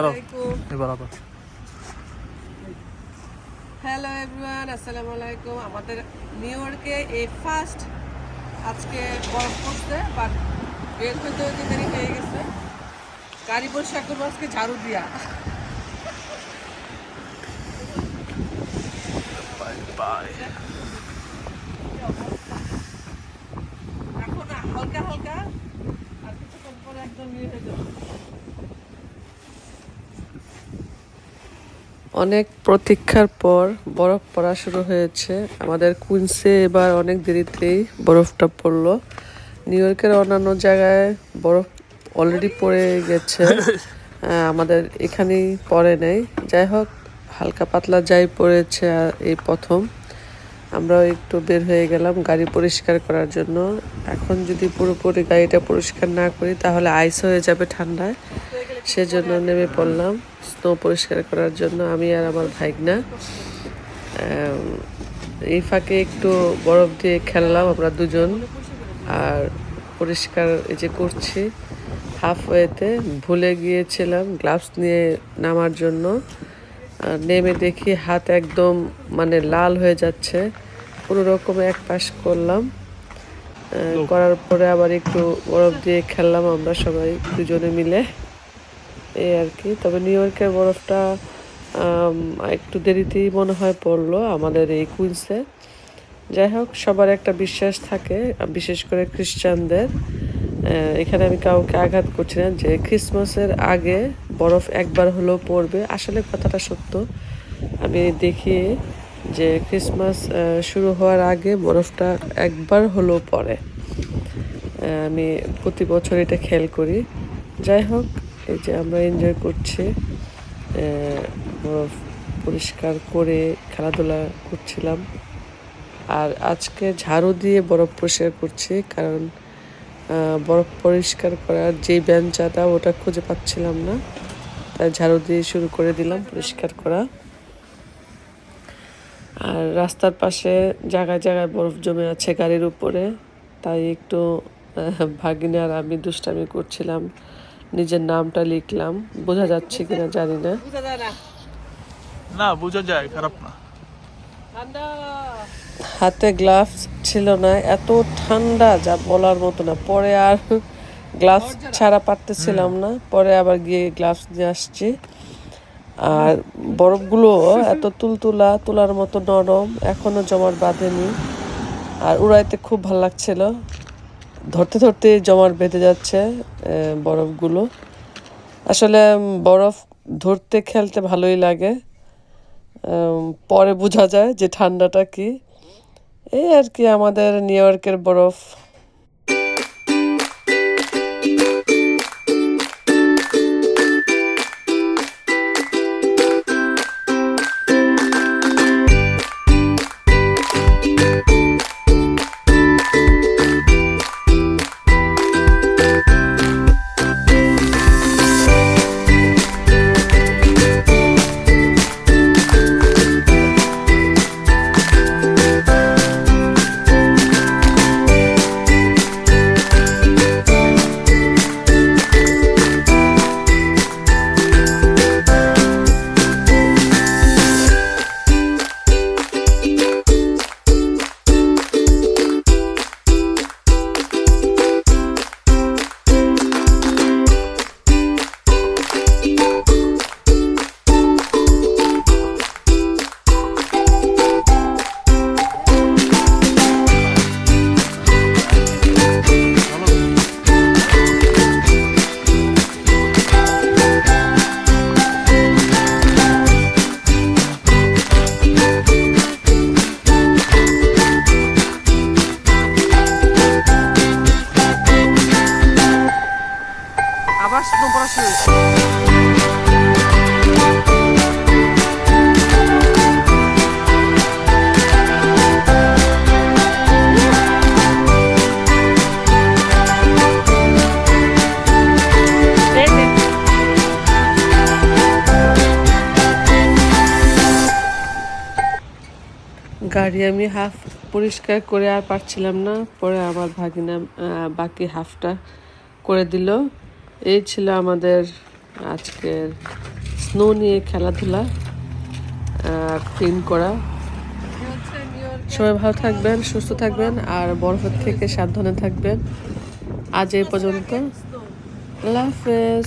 আলাইকুম। এবার আবার হ্যালো এভরিওয়ান আসসালামু আলাইকুম। আমাদের নিউ ইয়র্কে এই ফার্স্ট আজকে বরফ পড়ছে বাট বের হতে হতে দেরি হয়ে গেছে। গাড়ি পরিষ্কার করব আজকে ঝাড়ু দিয়া। এখন হালকা হালকা আর কিছুক্ষণ পরে একদম ইয়ে হয়ে যাবে অনেক প্রতীক্ষার পর বরফ পড়া শুরু হয়েছে। আমাদের কুইন্সে এবার অনেক দেরিতেই বরফটা পড়ল। নিউ ইয়র্কের অন্যান্য জায়গায় বরফ অলরেডি পড়ে গেছে। আমাদের এখানেই পড়ে নেই। যাই হোক, হালকা পাতলা যাই পড়েছে এই প্রথম। আমরাও একটু বের হয়ে গেলাম গাড়ি পরিষ্কার করার জন্য। এখন যদি পুরোপুরি গাড়িটা পরিষ্কার না করি, তাহলে আইস হয়ে যাবে ঠান্ডায়। সেজন্য নেমে পড়লাম। স্নো পরিষ্কার করার জন্য আমি আর আমার ভাইগনা। এই ফাঁকে একটু বরফ দিয়ে খেললাম আমরা দুজন। আর পরিষ্কার এই যে করছি হাফ ওয়েতে ভুলে গিয়েছিলাম গ্লাভস নিয়ে নামার জন্য। নেমে দেখি হাত একদম মানে লাল হয়ে যাচ্ছে। কোনো রকমে এক পাশ করলাম। করার পরে আবার একটু বরফ দিয়ে খেললাম আমরা সবাই দুজনে মিলে। এই আর কি। তবে নিউ ইয়র্কের বরফটা একটু দেরিতেই মনে হয় পড়ল আমাদের এই কুইন্সে যাই হোক, সবার একটা বিশ্বাস থাকে, বিশেষ করে খ্রিস্টানদের। এখানে আমি কাউকে আঘাত করছি না যে ক্রিসমাসের আগে বরফ একবার হলেও পড়বে। আসলে কথাটা সত্য। আমি দেখি যে ক্রিসমাস শুরু হওয়ার আগে বরফটা একবার হলেও পড়ে। আমি প্রতি বছর এটা খেয়াল করি। যাই হোক এই যে আমরা এনজয় করছি বরফ পরিষ্কার করে খেলাধুলা করছিলাম। আর আজকে ঝাড়ু দিয়ে বরফ পরিষ্কার করছি কারণ বরফ পরিষ্কার করার যে বেঞ্চাটা ওটা খুঁজে পাচ্ছিলাম না। তাই ঝাড়ু দিয়ে শুরু করে দিলাম পরিষ্কার করা। আর রাস্তার পাশে জায়গায় জায়গায় বরফ জমে আছে গাড়ির উপরে তাই একটু আহ, ভাগিনে আর আমি দুষ্টামি করছিলাম। নিজের নামটা লিখলাম বোঝা যাচ্ছে কিনা জানি না। না বোঝা যায় খারাপ না। হাতে গ্লাভস ছিল না এত ঠান্ডা যা বলার মতো না। পরে আর গ্লাভস ছাড়া পারতেছিলাম না পরে আবার গিয়ে গ্লাভস নিয়ে আসছি। আর বরফগুলো এত তুলতুলা তুলার মতো নরম এখনও জমাট বাঁধেনি। আর উড়াইতে খুব ভালো লাগছিল। ধরতে ধরতে জমাট বেঁধে যাচ্ছে বরফগুলো। আসলে বরফ ধরতে খেলতে ভালোই লাগে। পরে বোঝা যায় যে ঠান্ডাটা কি। এই আর কি, আমাদের নিউ ইয়র্কের বরফ। শুরু গাড়ি আমি হাফ পরিষ্কার করে আর পারছিলাম না, পরে আমার ভাগিনা বাকি হাফটা করে দিল। এই ছিল আমাদের আজকের স্নো নিয়ে খেলাধুলা ক্লিন করা। সবাই ভালো থাকবেন, সুস্থ থাকবেন, আর বরফের থেকে সাবধানে থাকবেন। আজ এই পর্যন্ত। আল্লাহ হাফেজ।